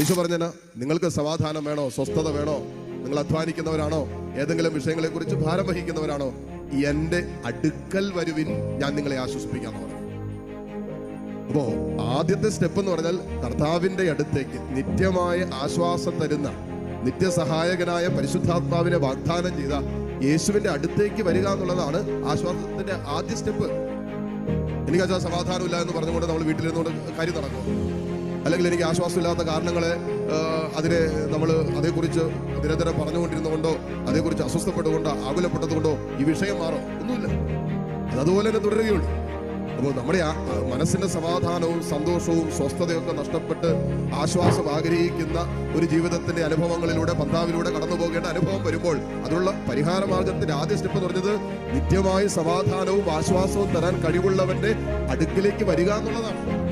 യേശു പറഞ്ഞാ നിങ്ങൾക്ക് സമാധാനം വേണോ? സ്വസ്ഥത വേണോ? നിങ്ങൾ അധ്വാനിക്കുന്നവരാണോ? ഏതെങ്കിലും വിഷയങ്ങളെ കുറിച്ച് ഭാരം വഹിക്കുന്നവരാണോ? എന്റെ അടുക്കൽ വരുവിൻ ഞാൻ നിങ്ങളെ ആശ്വസിപ്പിക്കാന്ന് പറഞ്ഞു. അപ്പോ ആദ്യത്തെ സ്റ്റെപ്പ് എന്ന് പറഞ്ഞാൽ കർത്താവിന്റെ അടുത്തേക്ക് നിത്യമായ ആശ്വാസം തരുന്ന നിത്യസഹായകനായ പരിശുദ്ധാത്മാവിനെ വാഗ്ദാനം ചെയ്ത യേശുവിന്റെ അടുത്തേക്ക് വരിക എന്നുള്ളതാണ് ആശ്വാസത്തിന്റെ ആദ്യ സ്റ്റെപ്പ്. എനിക്ക് സമാധാനം സമാധാനമില്ല എന്ന് പറഞ്ഞുകൊണ്ട് നമ്മൾ വീട്ടിലിരുന്നുകൊണ്ട് കാര്യം നടക്കും അല്ലെങ്കിൽ എനിക്ക് ആശ്വാസമില്ലാത്ത കാരണങ്ങളെ അതിനെ നമ്മൾ അതേക്കുറിച്ച് നിരന്തരം പറഞ്ഞുകൊണ്ടിരുന്നുകൊണ്ടോ അതേക്കുറിച്ച് അസ്വസ്ഥപ്പെട്ടുകൊണ്ടോ ആകുലപ്പെട്ടതുകൊണ്ടോ ഈ വിഷയം മാറും. ഒന്നുമില്ല. അത് അതുപോലെ തന്നെ തുടരുകയുള്ളൂ. അപ്പോൾ നമ്മുടെ ആ മനസ്സിന്റെ സമാധാനവും സന്തോഷവും സ്വസ്ഥതയൊക്കെ നഷ്ടപ്പെട്ട് ആശ്വാസം ആഗ്രഹിക്കുന്ന ഒരു ജീവിതത്തിന്റെ അനുഭവങ്ങളിലൂടെ പന്താവിലൂടെ കടന്നു പോകേണ്ട അനുഭവം വരുമ്പോൾ അതിനുള്ള പരിഹാര മാർഗത്തിന്റെ ആദ്യ സ്റ്റെപ്പ് എന്ന് പറഞ്ഞത് നിത്യമായ സമാധാനവും ആശ്വാസവും തരാൻ കഴിവുള്ളവന്റെ അടുക്കിലേക്ക് വരിക എന്നുള്ളതാണ്.